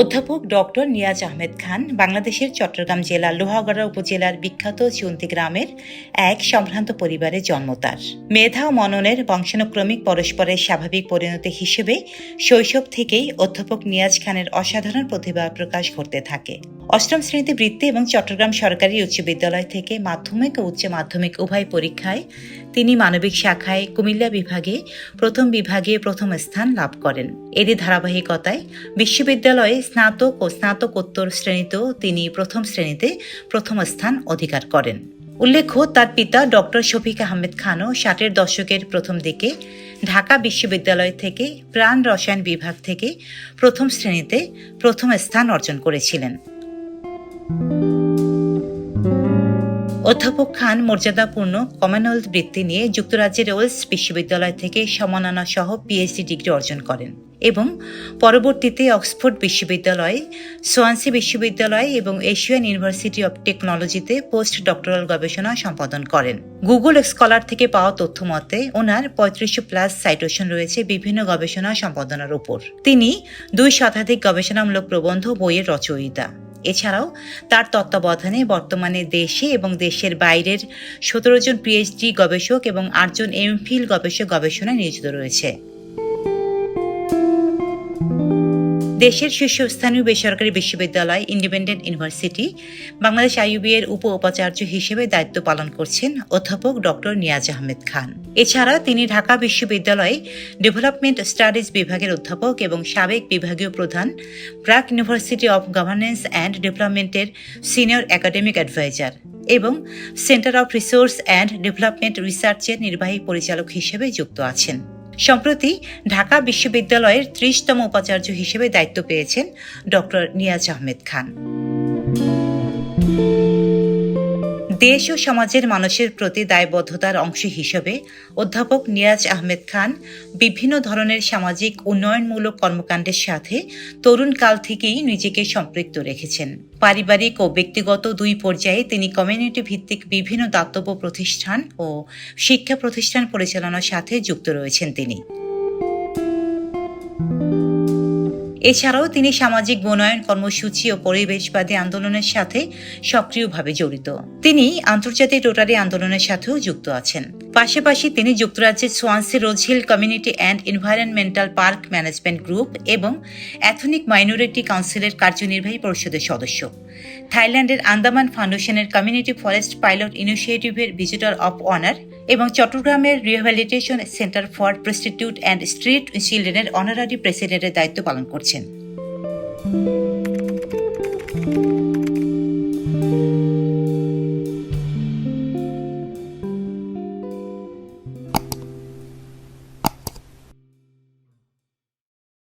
অধ্যাপক ডক্টর নিয়াজ আহমেদ খান বাংলাদেশের চট্টগ্রাম জেলার লোহাগড়া উপজেলার বিখ্যাত চিউন্তি গ্রামের এক সম্ভ্রান্ত পরিবারে জন্ম তার। মেধা ও মননের বংশানুক্রমিক পরস্পরের স্বাভাবিক পরিণতি হিসেবে শৈশব থেকেই অধ্যাপক নিয়াজ খানের অসাধারণ প্রতিভা প্রকাশ ঘটতে থাকে। অষ্টম শ্রেণীতে বৃত্তি এবং চট্টগ্রাম সরকারি উচ্চ বিদ্যালয় থেকে মাধ্যমিক ও উচ্চ মাধ্যমিক উভয় পরীক্ষায় তিনি মানবিক শাখায় কুমিল্লা বিভাগে প্রথম বিভাগে প্রথম স্থান লাভ করেন। এরই ধারাবাহিকতায় বিশ্ববিদ্যালয়ে স্নাতক ও স্নাতকোত্তর শ্রেণীতেও তিনি প্রথম শ্রেণীতে প্রথম স্থান অধিকার করেন। উল্লেখ্য, তার পিতা ডক্টর শফিক আহমেদ খানও ষাটের দশকের প্রথম দিকে ঢাকা বিশ্ববিদ্যালয় থেকে প্রাণ রসায়ন বিভাগ থেকে প্রথম শ্রেণীতে প্রথম স্থান অর্জন করেছিলেন। অধ্যাপক খান মর্যাদাপূর্ণ কমনওয়েলথ বৃত্তি নিয়ে যুক্তরাজ্যের ওয়েলস বিশ্ববিদ্যালয় থেকে সমাননা সহ পিএইচডি ডিগ্রি অর্জন করেন। এবং পরবর্তীতে অক্সফোর্ড বিশ্ববিদ্যালয়, সোয়ানসি বিশ্ববিদ্যালয় এবং এশিয়ান ইউনিভার্সিটি অব টেকনোলজিতে পোস্ট ডক্টরাল গবেষণা সম্পাদন করেন। গুগল স্কলার থেকে পাওয়া তথ্য মতে, ওনার পঁয়ত্রিশশো প্লাস সাইটেশন রয়েছে বিভিন্ন গবেষণা সম্পাদনার উপর। তিনি দুই শতাধিক গবেষণামূলক প্রবন্ধ বইয়ের রচয়িতা। এছাড়াও তার তত্ত্বাবধানে বর্তমানে দেশে এবং দেশের বাইরের সতেরো জন পিএইচডি গবেষক এবং আটজন এমফিল গবেষক গবেষণায় নিয়োজিত রয়েছে। দেশের শীর্ষস্থানীয় বেসরকারি বিশ্ববিদ্যালয় ইন্ডিপেন্ডেন্ট ইউনিভার্সিটি বাংলাদেশ আইইবি এর উপ উপাচার্য হিসেবে দায়িত্ব পালন করছেন অধ্যাপক ডক্টর নিয়াজ আহমেদ খান। এছাড়া তিনি ঢাকা বিশ্ববিদ্যালয়ে ডেভেলপমেন্ট স্টাডিজ বিভাগের অধ্যাপক এবং সাবেক বিভাগীয় প্রধান, প্রাক ইউনিভার্সিটি অব গভর্নেন্স অ্যান্ড ডেভেলপমেন্টের সিনিয়র একাডেমিক অ্যাডভাইজার এবং centre of resource and development রিসার্চের নির্বাহী পরিচালক হিসেবে যুক্ত আছেন। সম্প্রতি ঢাকা বিশ্ববিদ্যালয়ের ত্রিশতম উপাচার্য হিসেবে দায়িত্ব পেয়েছেন ডক্টর নিয়াজ আহমেদ খান। দেশ ও সমাজের মানুষের প্রতি দায়বদ্ধতার অংশ হিসেবে অধ্যাপক নিয়াজ আহমেদ খান বিভিন্ন ধরনের সামাজিক উন্নয়নমূলক কর্মকাণ্ডের সাথে তরুণ কাল থেকেই নিজেকে সম্পৃক্ত রেখেছেন। পারিবারিক ও ব্যক্তিগত দুই পর্যায়ে তিনি কমিউনিটি ভিত্তিক বিভিন্ন দাতব্য প্রতিষ্ঠান ও শিক্ষা প্রতিষ্ঠান পরিচালনার সাথে যুক্ত রয়েছেন তিনি। এছাড়াও তিনি সামাজিক বনায়ন কর্মসূচি ও পরিবেশবাদী আন্দোলনের সাথে সক্রিয়ভাবে জড়িত। তিনি আন্তর্জাতিক রোটারি আন্দোলনের সাথেও যুক্ত আছেন। পাশাপাশি তিনি যুক্তরাজ্যের Swansea Rosehill community and environmental park management group এবং অ্যাথনিক মাইনরিটি কাউন্সিলের কার্যনির্বাহী পরিষদের সদস্য। থাইল্যান্ডের আন্দামান ফাউন্ডেশনের কমিউনিটি ফরেস্ট পাইলট ইনিশিয়েটিভের ভিজিটর অফ অনার এবং চট্টগ্রামের rehabilitation centre for prostitute and street চিলড্রেনের honorary প্রেসিডেন্টের দায়িত্ব পালন করছেন।